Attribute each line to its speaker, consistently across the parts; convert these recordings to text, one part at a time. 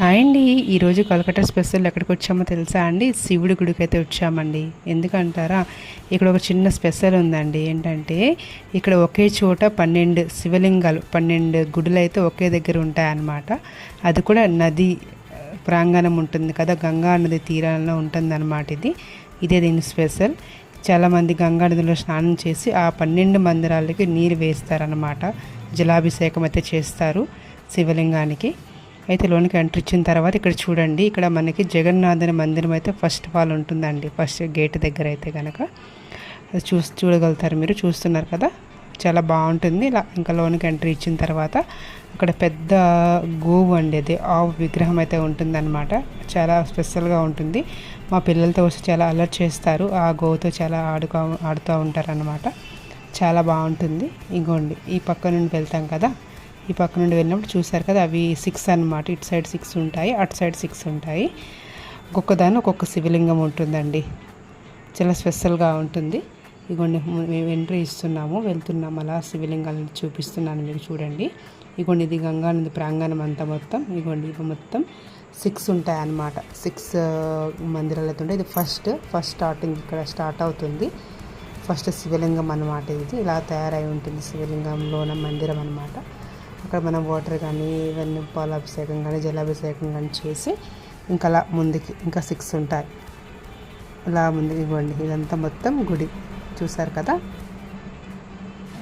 Speaker 1: Hi అండి. ఈరోజు Calcutta special ఎక్కడికి వచ్చామో తెలుసా అండి? శివుడి గుడికి అయితే వచ్చామండి. ఎందుకంటారా? ఇక్కడ ఒక చిన్న స్పెషల్ ఉందండి. ఏంటంటే ఇక్కడ ఒకే చోట పన్నెండు శివలింగాలు పన్నెండు గుడులు అయితే ఒకే దగ్గర ఉంటాయన్నమాట. అది కూడా నది ప్రాంగణం ఉంటుంది కదా గంగా నది తీరాలలో ఉంటుందన్నమాట ఇది. ఇదే దీని స్పెషల్. చాలామంది గంగా నదిలో స్నానం చేసి ఆ పన్నెండు మందిరాలకి నీరు వేస్తారనమాట జలాభిషేకం అయితే చేస్తారు శివలింగానికి. అయితే లోనికి ఎంట్రీ ఇచ్చిన తర్వాత ఇక్కడ చూడండి ఇక్కడ మనకి జగన్నాథుని మందిరం అయితే ఫస్ట్ వాల్ ఉంటుందండి ఫస్ట్ గేట్ దగ్గర అయితే కనుక అది చూ చూడగలుగుతారు మీరు చూస్తున్నారు కదా? చాలా బాగుంటుంది. ఇలా ఇంకా లోనికి ఎంట్రీ ఇచ్చిన తర్వాత అక్కడ పెద్ద గోవు అండి అది. ఆవు విగ్రహం అయితే ఉంటుందన్నమాట. చాలా స్పెషల్గా ఉంటుంది. మా పిల్లలతో వచ్చి చాలా అలర్ట్ చేస్తారు. ఆ గోవుతో చాలా ఆడుకో ఆడుతూ ఉంటారనమాట చాలా బాగుంటుంది. ఇంకోండి ఈ పక్క నుండి వెళ్తాం కదా? ఈ పక్క నుండి వెళ్ళినప్పుడు చూసారు కదా అవి సిక్స్ అన్నమాట. ఇటు సైడ్ సిక్స్ ఉంటాయి అటు సైడ్ సిక్స్ ఉంటాయి. ఒక్కొక్క దాని ఒక్కొక్క శివలింగం ఉంటుందండి. చాలా స్పెషల్గా ఉంటుంది. ఇగోండి మేము ఎంట్రీ ఇస్తున్నాము వెళ్తున్నాము అలా శివలింగాలను చూపిస్తున్నాను మీకు చూడండి. ఇగోండి ఇది గంగానది ప్రాంగణం అంతా మొత్తం. ఇగోండి ఇవి మొత్తం సిక్స్ ఉంటాయి అన్నమాట సిక్స్ మందిరాలు అయితే ఉంటాయి. ఇది ఫస్ట్ ఫస్ట్ స్టార్టింగ్ ఇక్కడ స్టార్ట్ అవుతుంది. ఫస్ట్ శివలింగం అన్నమాట ఇది. ఇలా తయారై ఉంటుంది శివలింగంలోన మందిరం అనమాట అక్కడ మనం వాటర్ కానీ ఇవన్నీ పాలాభిషేకం కానీ జలాభిషేకం కానీ చేసి ఇంకా అలా ముందుకి ఇంకా సిక్స్ ఉంటాయి. అలా ముందుకి ఇవ్వండి. ఇదంతా మొత్తం గుడి. చూసారు కదా?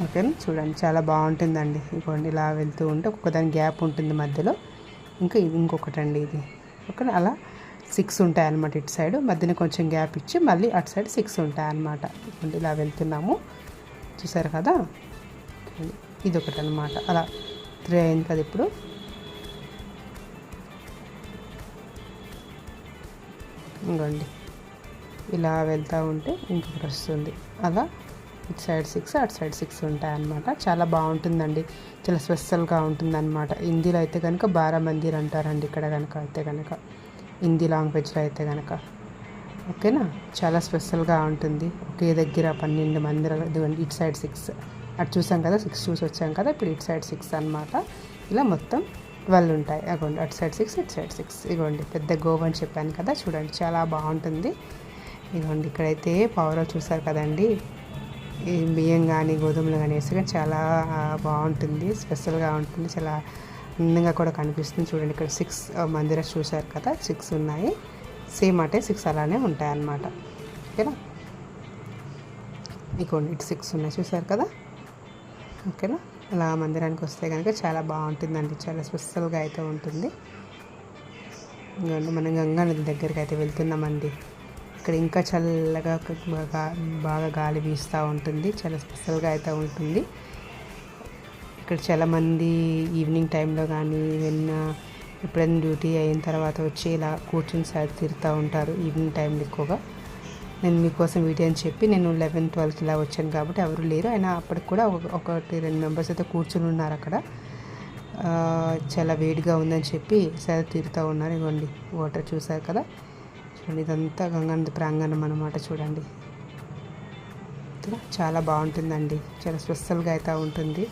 Speaker 1: ఓకేనా చూడండి. చాలా బాగుంటుందండి. ఇవ్వండి ఇలా వెళ్తూ ఉంటే ఒక్కొక్క దాని గ్యాప్ ఉంటుంది మధ్యలో. ఇంకా ఇది ఇంకొకటి అండి ఇది. ఓకే అలా సిక్స్ ఉంటాయి అన్నమాట ఇటు సైడ్ మధ్యన కొంచెం గ్యాప్ ఇచ్చి మళ్ళీ అటు సైడ్ సిక్స్ ఉంటాయి అన్నమాట. ఇలా వెళ్తున్నాము. చూసారు కదా? ఇది ఒకటి అనమాట అలా త్రీ అయింది కదా ఇప్పుడు. ఇంకోండి. ఇలా వెళ్తూ ఉంటే ఇంకొకటి వస్తుంది అలా ఇటు సైడ్ సిక్స్ అటు సైడ్ సిక్స్ ఉంటాయి అన్నమాట చాలా బాగుంటుందండి. చాలా స్పెషల్గా ఉంటుందన్నమాట. హిందీలో అయితే కనుక బారా మందిర్ అంటారండి ఇక్కడ కనుక అయితే కనుక హిందీ లాంగ్వేజ్లో అయితే కనుక ఓకేనా? చాలా స్పెషల్గా ఉంటుంది. ఒకే దగ్గర పన్నెండు మందిరాలు ఇటు సైడ్ సిక్స్. అటు చూసాం కదా సిక్స్ చూసి వచ్చాం కదా ఇప్పుడు ఇటు సైడ్ సిక్స్ అన్నమాట. ఇలా మొత్తం ట్వెల్వ్ ఉంటాయి. అగోండి అటు సైడ్ సిక్స్ ఇటు సైడ్ సిక్స్ ఇగోండి పెద్ద గోవ్ అని చెప్పాను కదా చూడండి చాలా బాగుంటుంది. ఇదిగోండి ఇక్కడైతే పవర్ చూసారు కదండి. ఈ బియ్యం కానీ గోధుమలు కానీ వేస్తే చాలా బాగుంటుంది స్పెషల్గా ఉంటుంది చాలా అందంగా కూడా కనిపిస్తుంది. చూడండి ఇక్కడ సిక్స్ మందిర చూసారు కదా సిక్స్ ఉన్నాయి. సేమ్ అంటే సిక్స్ అలానే ఉంటాయి అన్నమాట ఓకేనా? ఇదిగోండి ఇటు సిక్స్ ఉన్నాయి చూసారు కదా? ఓకేనా? అలా మందిరానికి వస్తే కనుక చాలా బాగుంటుందండి. చాలా స్పెషల్గా అయితే ఉంటుంది. మనం గంగా నది దగ్గరికి అయితే వెళ్తున్నామండి. ఇక్కడ ఇంకా చల్లగా బాగా గాలి వీస్తూ ఉంటుంది. చాలా స్పెషల్గా అయితే ఉంటుంది. ఇక్కడ చాలామంది ఈవినింగ్ టైంలో కానీ వెళ్ళిన ఎప్పుడైనా డ్యూటీ అయిన తర్వాత వచ్చి ఇలా కూర్చుని సైడ్ తిరుగుతూ ఉంటారు. ఈవినింగ్ టైంలో ఎక్కువగా. నేను మీకోసం వీడియో అని చెప్పి నేను లెవెన్ ట్వెల్వ్కి ఇలా వచ్చాను కాబట్టి ఎవరు లేరు. అయినా అప్పటికి కూడా ఒక- ఒకటి రెండు మెంబర్స్ అయితే కూర్చుని ఉన్నారు అక్కడ. చాలా వేడిగా ఉందని చెప్పి సరే తీరుతూ ఉన్నారు. ఇవ్వండి వాటర్ చూసారు కదా? చూడండి ఇదంతా గంగానది ప్రాంగణం అనమాట చూడండి. చాలా బాగుంటుందండి. చాలా స్పెషల్గా అయితే ఉంటుంది.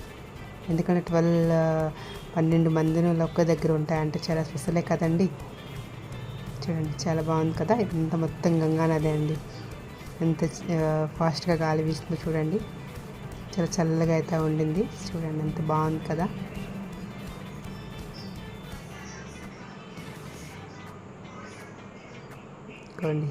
Speaker 1: ఎందుకంటే ట్వెల్వ్ పన్నెండు మందిని ఒక్క దగ్గర ఉంటాయంటే చాలా స్పెషలే కదండి. చూడండి చాలా బాగుంది కదా? ఇదంతా మొత్తం గంగా నది అండి. ఎంత ఫాస్ట్గా గాలి వీస్తుందో చూడండి. చాలా చల్లగా అయితే ఉండింది. చూడండి ఎంత బాగుంది కదా? చూడండి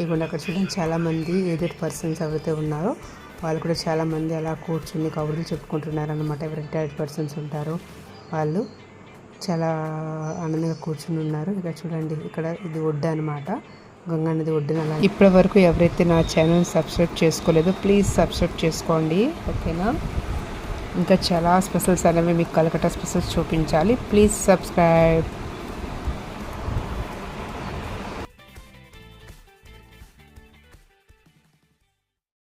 Speaker 1: ఇవ్వండి అక్కడ చూడండి చాలామంది ఏజెడ్ పర్సన్స్ ఎవరైతే ఉన్నారో వాళ్ళు కూడా చాలామంది అలా కూర్చుని కబుర్లు చెప్పుకుంటున్నారు అనమాట ఎవరు రిటైర్డ్ పర్సన్స్ ఉంటారో వాళ్ళు చాలా ఆనందంగా కూర్చుని ఉన్నారు. ఇక్కడ చూడండి ఇక్కడ ఇది ఒడ్డు అనమాట గంగా నది ఒడ్డున అలా. ఇప్పటి వరకు ఎవరైతే నా ఛానల్ సబ్స్క్రైబ్ చేసుకోలేదో ప్లీజ్ సబ్స్క్రైబ్ చేసుకోండి. ఓకేనా? ఇంకా చాలా స్పెషల్స్ అనేవి మీకు కలకట్టా స్పెషల్స్ చూపించాలి. Please subscribe